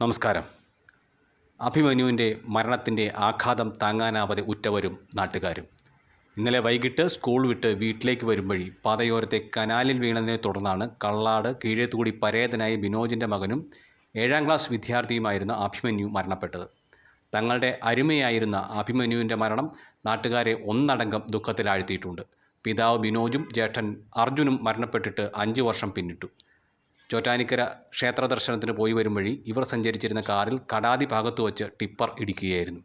നമസ്കാരം. അഭിമന്യുവിന്റെ മരണത്തിന്റെ ആഘാതം താങ്ങാനാവാതെ ഉറ്റവരും നാട്ടുകാരും. ഇന്നലെ വൈകിട്ട് സ്കൂൾ വിട്ട് വീട്ടിലേക്ക് വരും വഴി പാതയോരത്തെ കനാലിൽ വീണതിനെ തുടർന്നാണ് കള്ളാട് കീഴേത്തുകൂടി പരേതനായ ബിനോജിന്റെ മകനും ഏഴാം ക്ലാസ് വിദ്യാർത്ഥിയുമായിരുന്ന അഭിമന്യു മരണപ്പെട്ടത്. തങ്ങളുടെ അരുമയായിരുന്ന അഭിമന്യുവിന്റെ മരണം നാട്ടുകാരെ ഒന്നടങ്കം ദുഃഖത്തിലാഴ്ത്തിയിട്ടുണ്ട്. പിതാവ് ബിനോജും ജ്യേഷ്ഠൻ അർജുനും മരണപ്പെട്ടിട്ട് അഞ്ച് വർഷം പിന്നിട്ടു. ചോറ്റാനിക്കര ക്ഷേത്ര ദർശനത്തിന് പോയി വരും വഴി ഇവർ സഞ്ചരിച്ചിരുന്ന കാറിൽ കടാതി ഭാഗത്ത് വച്ച് ടിപ്പർ ഇടിക്കുകയായിരുന്നു.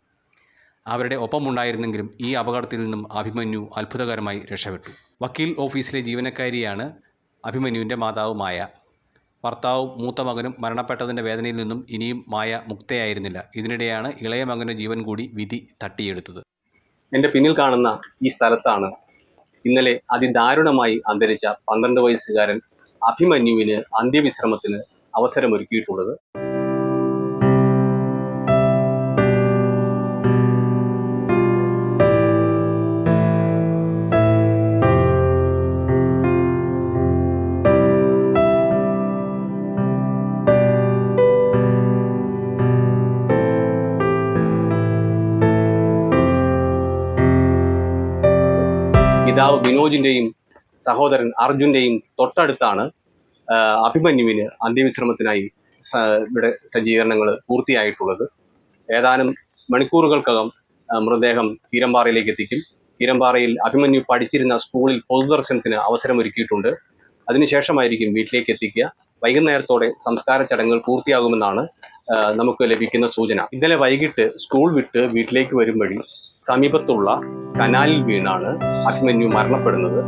അവരുടെ ഒപ്പമുണ്ടായിരുന്നെങ്കിലും ഈ അപകടത്തിൽ നിന്നും അഭിമന്യു അത്ഭുതകരമായി രക്ഷപ്പെട്ടു. വക്കീൽ ഓഫീസിലെ ജീവനക്കാരിയാണ് അഭിമന്യുവിന്റെ മാതാവ് മായ. ഭർത്താവും മൂത്ത മകനും മരണപ്പെട്ടതിന്റെ വേദനയിൽ നിന്നും ഇനിയും മായ മുക്തയായിരുന്നില്ല. ഇതിനിടെയാണ് ഇളയ മകന്റെ ജീവൻ കൂടി വിധി തട്ടിയെടുത്തത്. എന്റെ പിന്നിൽ കാണുന്ന ഈ സ്ഥലത്താണ് ഇന്നലെ അതിദാരുണമായി അന്തരിച്ച പന്ത്രണ്ട് വയസ്സുകാരൻ അഭിമന്യുവിന് അന്ത്യവിശ്രമത്തിന് അവസരമൊരുക്കിയിട്ടുള്ളത് പിതാവ് വിനോജിന്റെയും സഹോദരൻ അർജുന്റെയും തൊട്ടടുത്താണ് അഭിമന്യുവിന് അന്ത്യവിശ്രമത്തിനായി ഇവിടെ സജ്ജീകരണങ്ങൾ പൂർത്തിയായിട്ടുള്ളത്. ഏതാനും മണിക്കൂറുകൾക്കകം മൃതദേഹം തീരമ്പാറയിലേക്ക് എത്തിക്കും. തീരമ്പാറയിൽ അഭിമന്യു പഠിച്ചിരുന്ന സ്കൂളിൽ പൊതുദർശനത്തിന് അവസരമൊരുക്കിയിട്ടുണ്ട്. അതിനുശേഷമായിരിക്കും വീട്ടിലേക്ക് എത്തിക്കുക. വൈകുന്നേരത്തോടെ സംസ്കാര ചടങ്ങുകൾ പൂർത്തിയാകുമെന്നാണ് നമുക്ക് ലഭിക്കുന്ന സൂചന. ഇന്നലെ വൈകിട്ട് സ്കൂൾ വിട്ട് വീട്ടിലേക്ക് വരും വഴി സമീപത്തുള്ള കനാലിൽ വീണാണ് അഭിമന്യു മരണപ്പെടുന്നത്.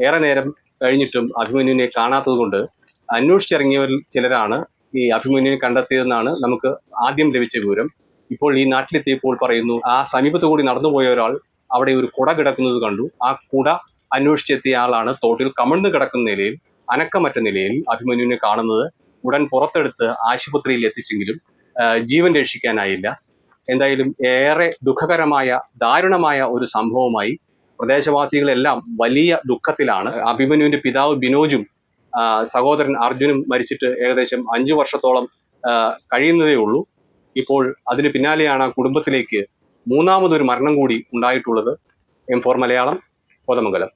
ഏറെ നേരം കഴിഞ്ഞിട്ടും അഭിമന്യുവിനെ കാണാത്തതുകൊണ്ട് അന്വേഷിച്ചിറങ്ങിയവരിൽ ചിലരാണ് ഈ അഭിമന്യുവിനെ കണ്ടെത്തിയതെന്നാണ് നമുക്ക് ആദ്യം ലഭിച്ച വിവരം. ഇപ്പോൾ ഈ നാട്ടിലെത്തിയപ്പോൾ പറയുന്നു ആ സമീപത്തു കൂടി നടന്നുപോയ ഒരാൾ അവിടെ ഒരു കുട കിടക്കുന്നത് കണ്ടു. ആ കുട അന്വേഷിച്ചെത്തിയ ആളാണ്. തോട്ടിൽ കമിഴ്ന്നു കിടക്കുന്ന നിലയിൽ അനക്കമറ്റ നിലയിൽ അഭിമന്യുവിനെ കാണുന്നത്. ഉടൻ പുറത്തെടുത്ത് ആശുപത്രിയിൽ എത്തിച്ചെങ്കിലും ജീവൻ രക്ഷിക്കാനായില്ല. എന്തായാലും ഏറെ ദുഃഖകരമായ ദാരുണമായ ഒരു സംഭവമായി പ്രദേശവാസികളെല്ലാം വലിയ ദുഃഖത്തിലാണ്. അഭിമന്യുവിന്റെ പിതാവ് ബിനോജും സഹോദരൻ അർജുനും മരിച്ചിട്ട് ഏകദേശം അഞ്ചു വർഷത്തോളം കഴിയുന്നതേ ഉള്ളൂ. ഇപ്പോൾ അതിന് പിന്നാലെയാണ് കുടുംബത്തിലേക്ക് മൂന്നാമതൊരു മരണം കൂടി ഉണ്ടായിട്ടുള്ളത്. M four Malayalam Kothamangalam.